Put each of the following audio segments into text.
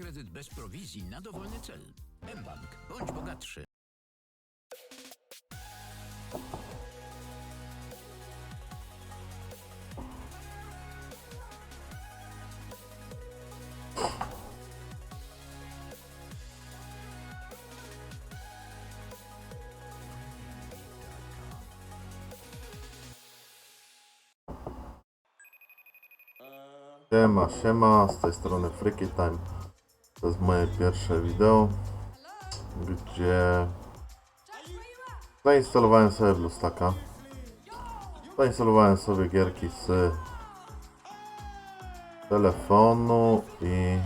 kredyt bez prowizji na dowolny cel. mBank. Bądź bogatszy. Siema, siema, z tej strony Freaky Time. To jest moje pierwsze wideo, gdzie zainstalowałem sobie BlueStacka. Zainstalowałem sobie gierki z telefonu i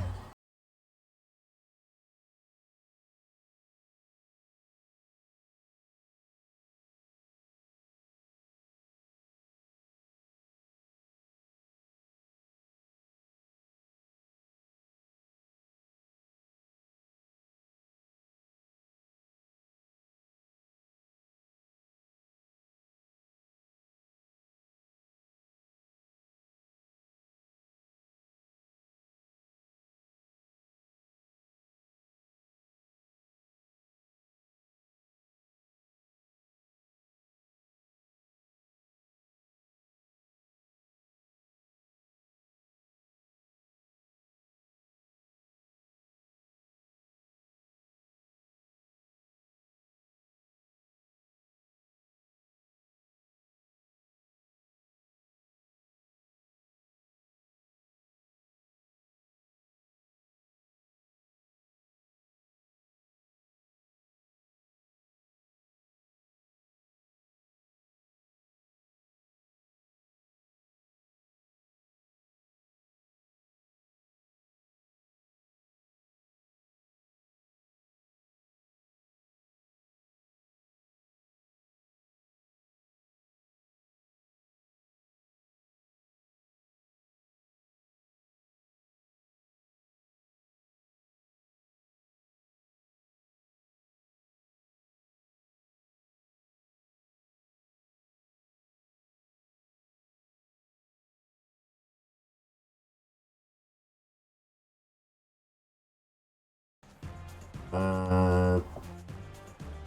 Eee,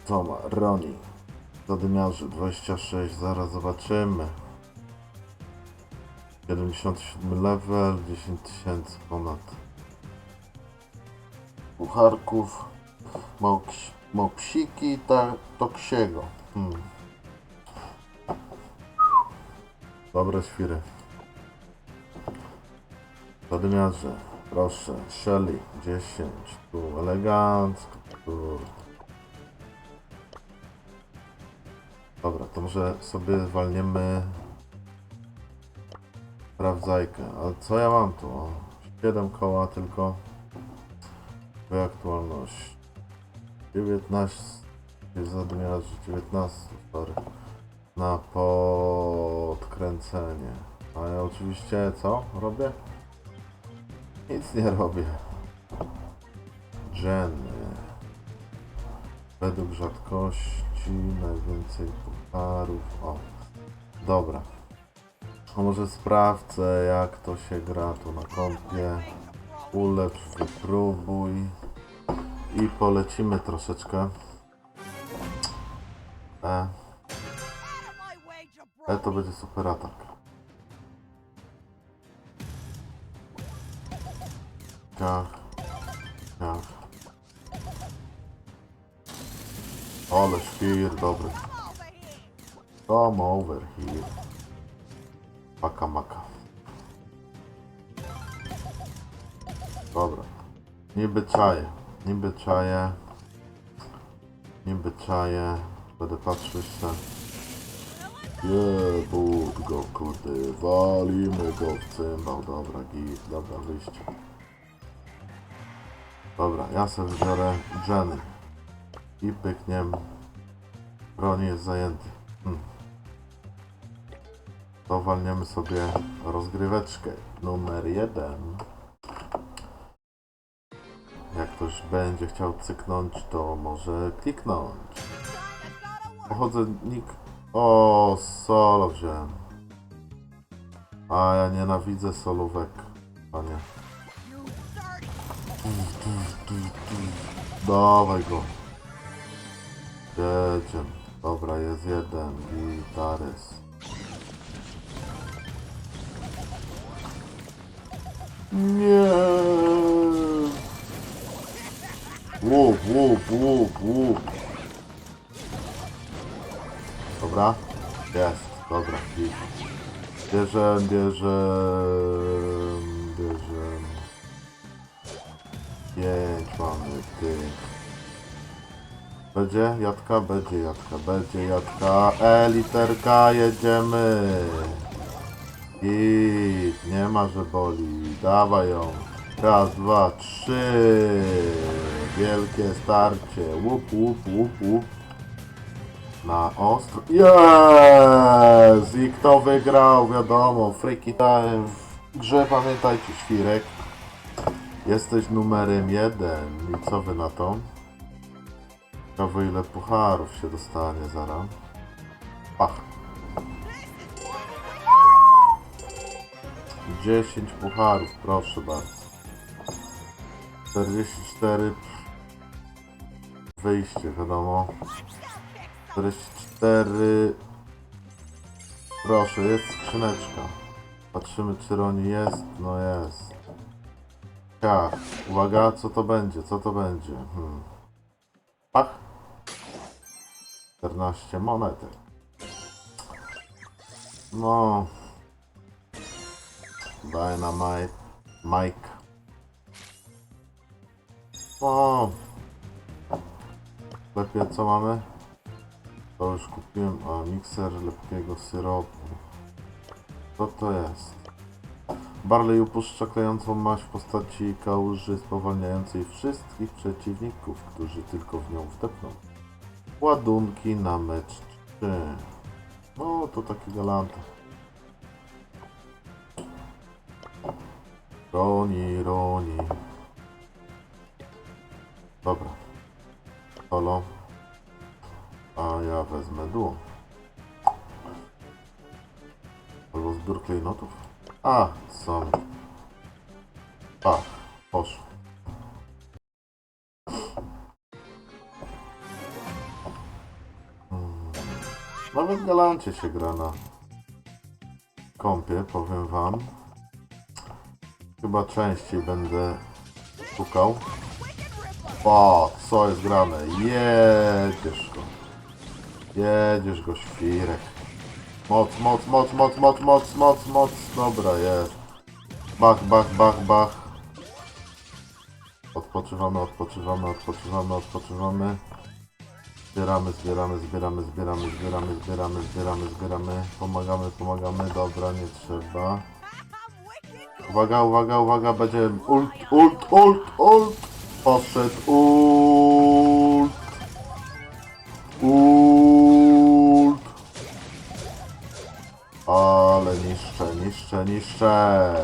co ma? Roni. Zadymiarzy 26, zaraz zobaczymy. 77 level, 10 tysięcy ponad. Pucharków. Moks, moksiki, ta, toksiego. Hmm. Dobre świry. Zadymiarze. Proszę, Shelly 10, tu elegancko, tu. Dobra, to może sobie walniemy sprawdzajkę. Ale co ja mam tu? O, 7 koła tylko. Aktualność. 19 jest zadymiarzy, 19, sorry. Na podkręcenie. A ja oczywiście co robię? Nic nie robię. Jenny. Według rzadkości najwięcej pucharów. O, dobra. A może sprawdzę jak to się gra tu na kompie. Ulepsz, wypróbuj. I polecimy troszeczkę. E. E to będzie super atak. Dobry. Come over here. Paka maka. Dobra. Niby czaję. Niby czaję. Niby czaję. Będę patrzył się. Jebut go kurde. Walimy go w cymbał. Dobra, git. Dobra, wyjście. Dobra, ja sobie wybiorę Jenny. I pykniem. Broń jest zajęty. Hmm. To walniemy sobie rozgryweczkę numer jeden. Jak ktoś będzie chciał cyknąć, to może kliknąć. Pochodzę nick... O, solo wziąłem. A ja nienawidzę solówek, panie. Dawaj go. Jedziemy. Dobra, jest jeden. Gitarys. Nie. Łup, łup, łup, łup. Dobra. Jest. Dobra. Bierze, bierze, bierze. Pięć mamy tych. Będzie jadka? Będzie jadka, będzie jadka. E, literka, jedziemy. I nie ma, że boli. Dawaj ją. Raz, dwa, trzy. Wielkie starcie. Łup, łup, łup, łup. Na ostro. Jest! I kto wygrał? Wiadomo, friki time. W grze pamiętajcie, świrek. Jesteś numerem jeden. I co wy na to? Ciekawe ile pucharów się dostanie zaraz. Ach. 10 pucharów, proszę bardzo. 44 wyjście, wiadomo. 44 Proszę, jest skrzyneczka. Patrzymy czy Roni jest. No jest. Tak, uwaga, co to będzie, co to będzie? Hmm. Ach. 14 monetek. No. Dynamite. Mike. O. Lepiej co mamy? To już kupiłem, a mikser lepkiego syropu. Co to jest? Barley upuszcza klejącą maść w postaci kałuży spowalniającej wszystkich przeciwników, którzy tylko w nią wdepną. Ładunki na mecz 3. No, to taki galanta. Roni, Roni. Nawet galancie się gra na kompie, powiem wam. Chyba częściej będę szukał. O, co jest grane? Jedziesz go. Jedziesz go, świrek. Moc, moc, moc, moc, moc, moc, moc, moc. Dobra, jest. Bach, bach, bach, bach. Odpoczywamy, odpoczywamy, odpoczywamy, odpoczywamy. Zbieramy, zbieramy, zbieramy, zbieramy, zbieramy, zbieramy, zbieramy, zbieramy. Pomagamy, pomagamy. Dobra, nie trzeba. Uwaga, uwaga, uwaga, będzie ult, ult, ult, ult. Poszedł ult. Ult. Ale niszczę, niszczę, niszczę.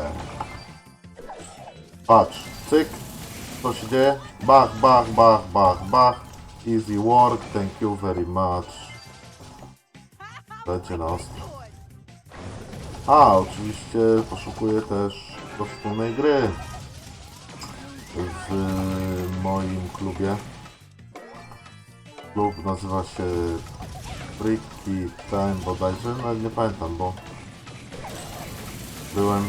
Patrz, cyk. Co się dzieje? Bach, bach, bach, bach, bach. Easy work, thank you very much. Będzie na ostro. A, oczywiście poszukuję też do wspólnej gry w moim klubie. Klub nazywa się Freaky Time bodajże, nawet nie pamiętam, bo byłem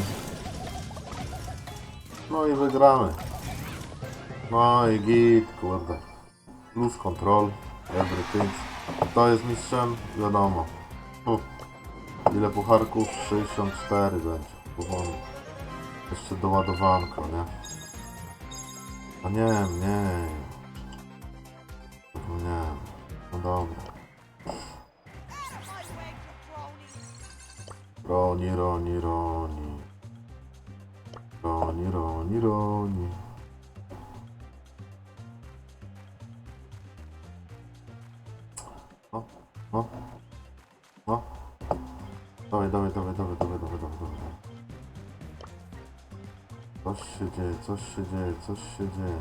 no i wygramy. No i git, kurde. Lose control, everything. Kto jest mistrzem? Wiadomo. Uf. Ile pucharków? 64 będzie. Powoli. Jeszcze doładowanko, nie? A nie, nie. Nie. No dobra. Roni, roni, roni. Roni, roni, roni. Dawaj, dawaj, dawaj, dawaj, dawaj, dawaj, dawaj, dawaj. Coś się dzieje, coś się dzieje, coś się dzieje.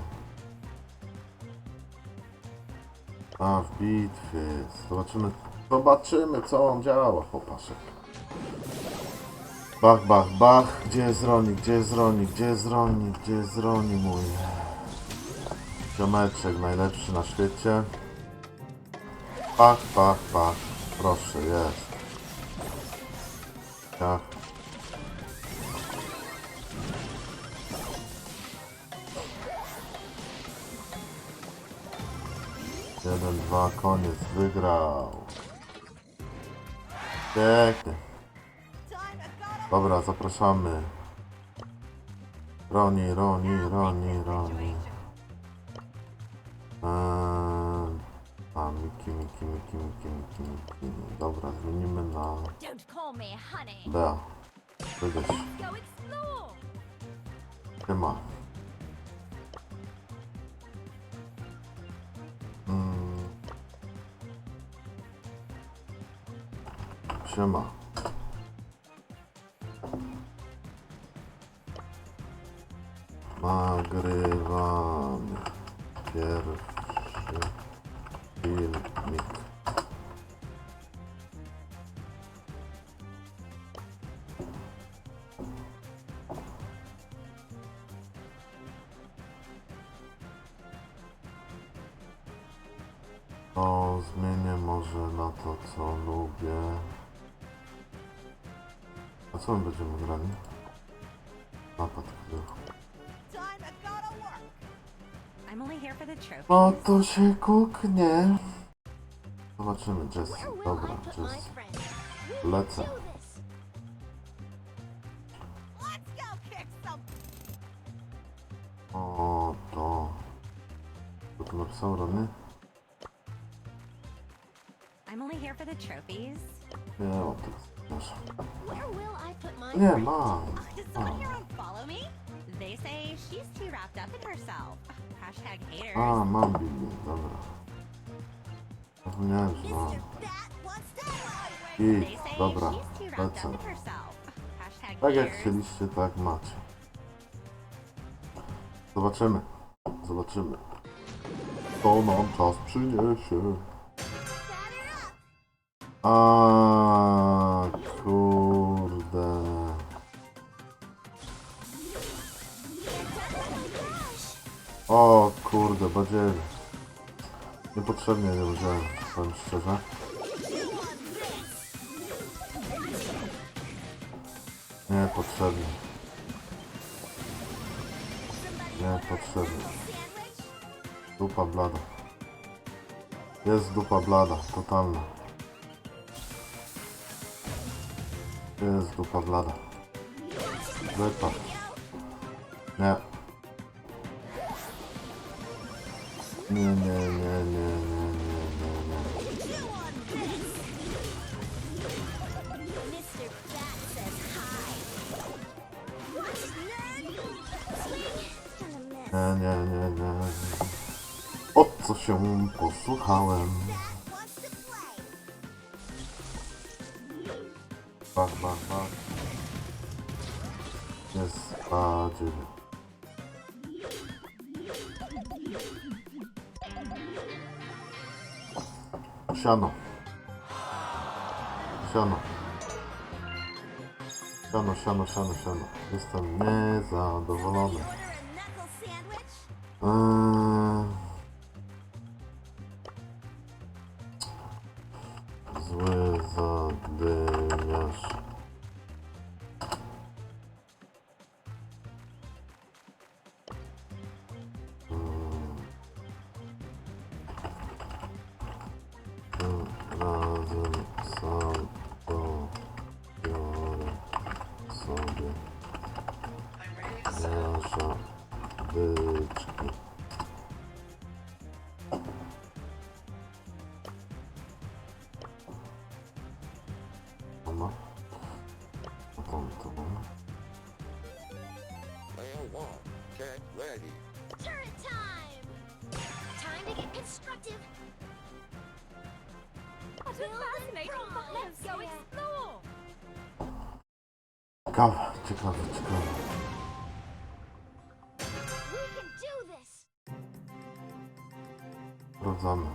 A, w bitwie. Zobaczymy, zobaczymy co on działa, chłopaszek. Bach, bach, bach. Gdzie jest gdzie jest gdzie jest gdzie jest mój? Ziomeczek najlepszy na świecie. Pach, pach, pach. Proszę, jest. Tak. Jeden, dwa, koniec, wygrał. Pięknie. Dobra, zapraszamy. Roni, Roni, Roni, Roni. Eee, a, Miki, Miki, Miki, Miki, Miki, Miki. Dobra, zmienimy na Don't call me honey. Bea. Wyjdziesz. Go explore. Siema. To zmienię może na to, co lubię. A co my będziemy grali? Napad. No to się kuknie. Zobaczymy, will Dobra, friends? Lecę. O, to... Tu napisał Rony? The trophies. Nie, o teraz. przepraszam. Where will I put my Nie, mam. Does someone here unfollow me? They say she's too wrapped up in herself. Hashtag haters. A, mam Billy, dobra. Zapomniałem, że mam. I, dobra, lecę. Tak jak chcieliście, tak macie. Zobaczymy. Zobaczymy. To nam czas przyniesie. A kurde. O kurde, badziewie. Niepotrzebnie nie wziąłem, powiem szczerze. Niepotrzebnie. Niepotrzebnie. Dupa blada. Jest dupa blada, totalna. Jest dupa blada. Wypad. Nie. Nie, nie, nie, nie, nie, nie, nie, nie. Miss. Nie, nie, nie, nie. O co się posłuchałem. Siano. Siano. Siano, siano, siano, siano. Jestem niezadowolony. Eee... get ready. Turret time. Time to get constructive. What a fascinating Let's go explore. Ciekawe, ciekawe, ciekawe. We can do this. Sprawdzamy.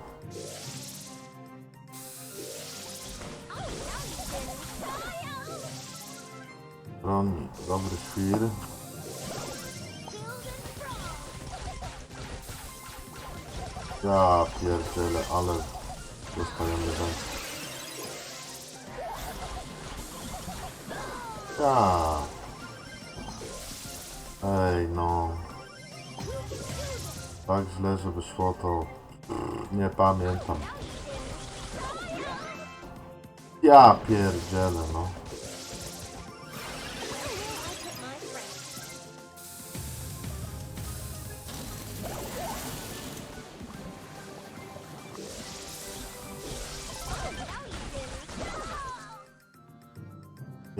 Ja pierdzielę, ale dostajemy węż. Ja. Ej, no. Tak źle, żeby szło to... Nie pamiętam. Ja pierdzielę, no.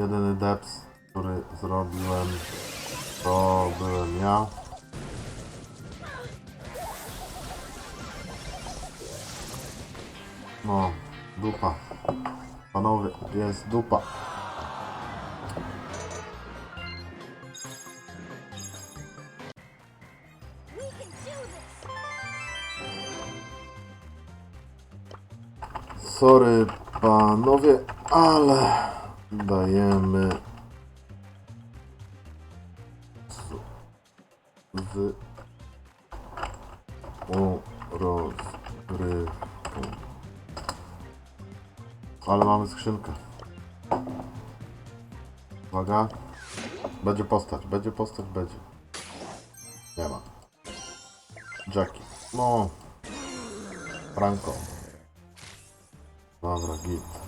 Jedyny deps, który zrobiłem, to byłem ja. No, dupa. Panowie, jest dupa. Sorry panowie, ale dajemy z, z o. Ale mamy skrzynkę. Uwaga. Będzie postać, będzie postać, będzie. Nie ma. Jackie. No. Franco. Dobra, git.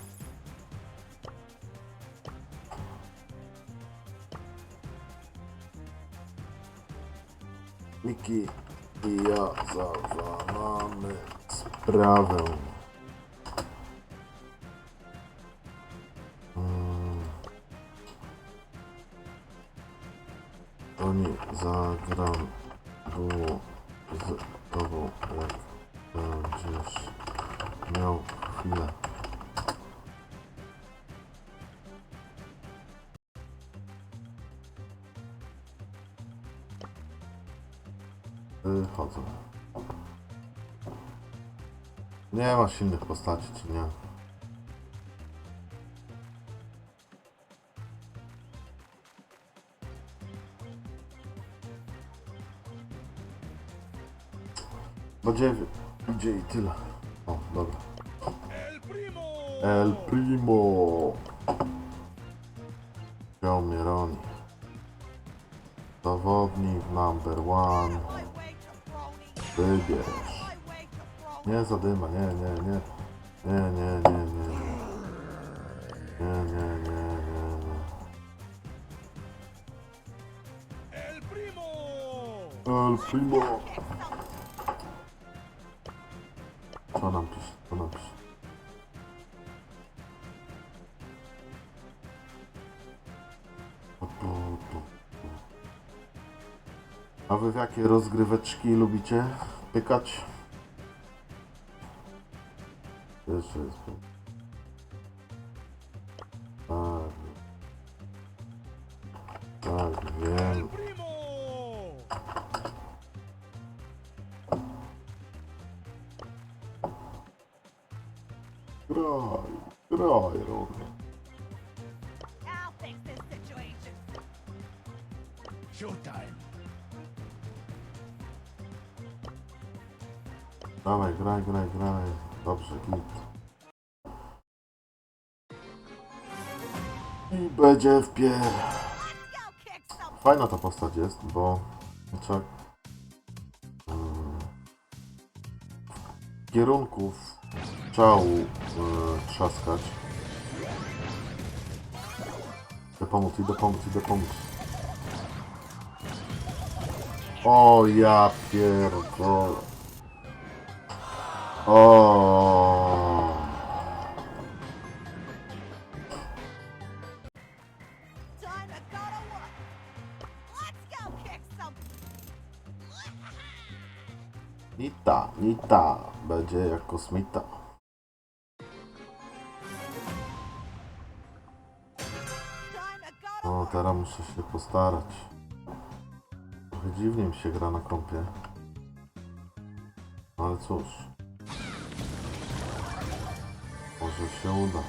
Miki i ja zawalamy sprawę. Nie masz innych postaci, czy nie? Będzie idzie i tyle. O, dobra. El Primo! Mnie Roni. Zawodnik number one. Wybierz. Nie zadyma, nie, nie, nie. Nie, nie, nie, nie, nie. Nie, nie, nie, nie, nie. El Primo! Co nam pisze? Co nam pisze? A wy w jakie rozgryweczki lubicie pykać? Jest. Tak. Tak, wiem. Graj, graj, Ronny. I'll fix this situation. Showtime. Dawaj, graj, graj, graj. Dobrze, git. I będzie w pier... Fajna ta postać jest, bo trzeba mm, kierunków czału y, trzaskać. Idę pomóc, idę pomóc, idę pomóc. O ja pierdolę. O. Nita, Nita będzie jak kosmita. No, teraz muszę się postarać. Trochę dziwnie mi się gra na kompie. No, Ale cóż. Może się uda.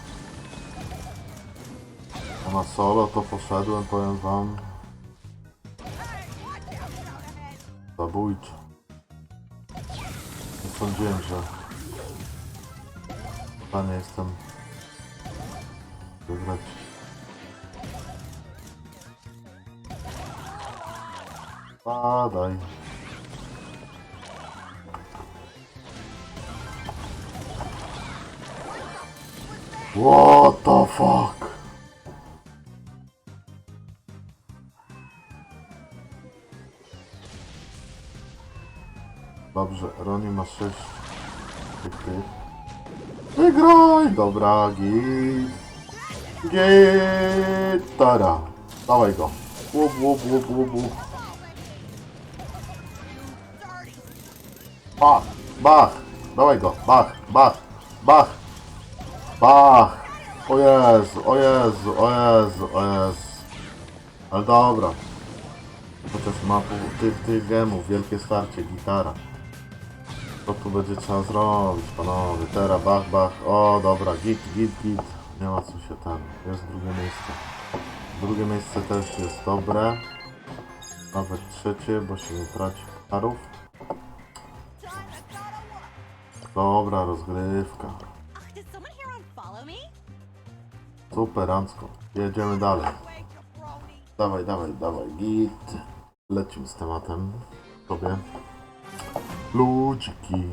A na solo to poszedłem, powiem wam, zabójczo. Sądziłem, że w jestem wygrać. Padaj. What the fuck? Roni ma 6 tych tych. Wygraj! Dobra, git. Gitara. Dawaj go. Łup, łup, łup, łup, łup. Bach, bach. Dawaj go. Bach, bach, bach. Bach. O Jezu, o Jezu, o Jezu, o Jezu. Ale dobra. Chociaż ma tych, tych gemów, wielkie starcie, gitara. Tu będzie trzeba zrobić, panowie? Teraz bach, bach. O, dobra, git, git, git. Nie ma co się ten. Jest drugie miejsce. Drugie miejsce też jest dobre. Nawet trzecie, bo się nie traci parów. Dobra, rozgrywka. Super, Ancko. Jedziemy dalej. Dawaj, dawaj, dawaj, git. Lecimy z tematem. Sobie. Ludziki.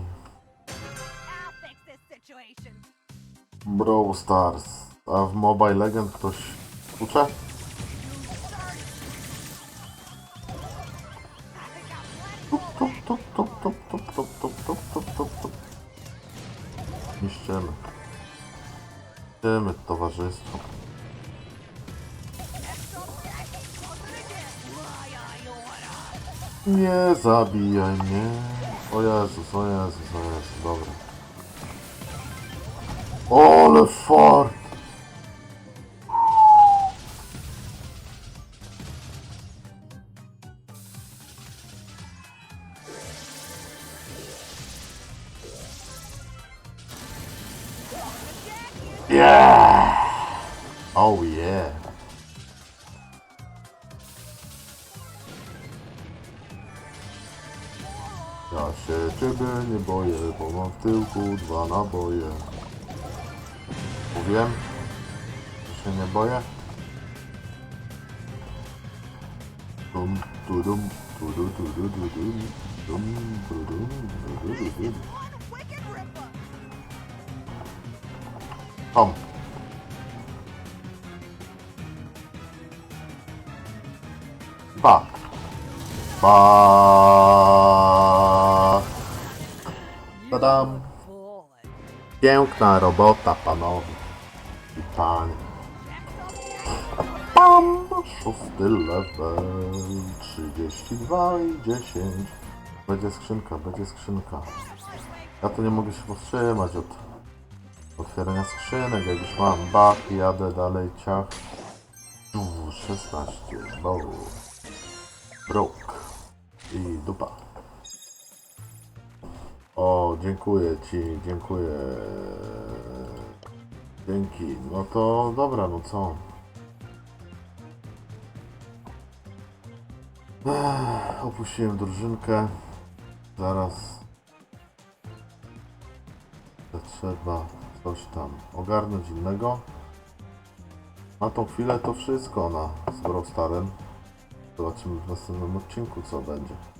Brawl Stars. A w Mobile Legend ktoś uczy? Tup, tup, tup, tup, tup, tup, tup, tup, tup, tup, tup, tup. Niszczymy. Niszczymy towarzystwo. Nie zabijaj mnie. O Jezus, o Jezus, o Jezus, dobra. Ole fart! Nie boję, bo mam w tyłku dwa naboje. Mówiłem, że się nie boję. Dum, tu, dum, tu, du, tu, du, du, dum, dum, tu, dum, du, du, du, dum. Tom. Ba. Ba. Tadam. Piękna robota, panowie i panie. Pam! Szósty level. 32 i 10. Będzie skrzynka, będzie skrzynka. Ja to nie mogę się powstrzymać od otwierania skrzynek. Jak już mam bach, jadę dalej, ciach. Uuu, 16. Bow. Brok. I dupa. O, dziękuję Ci, dziękuję. Dzięki. No to dobra, no co? Ech, opuściłem drużynkę. Zaraz trzeba coś tam ogarnąć innego. Na tą chwilę to wszystko na z Starem. Zobaczymy w następnym odcinku co będzie.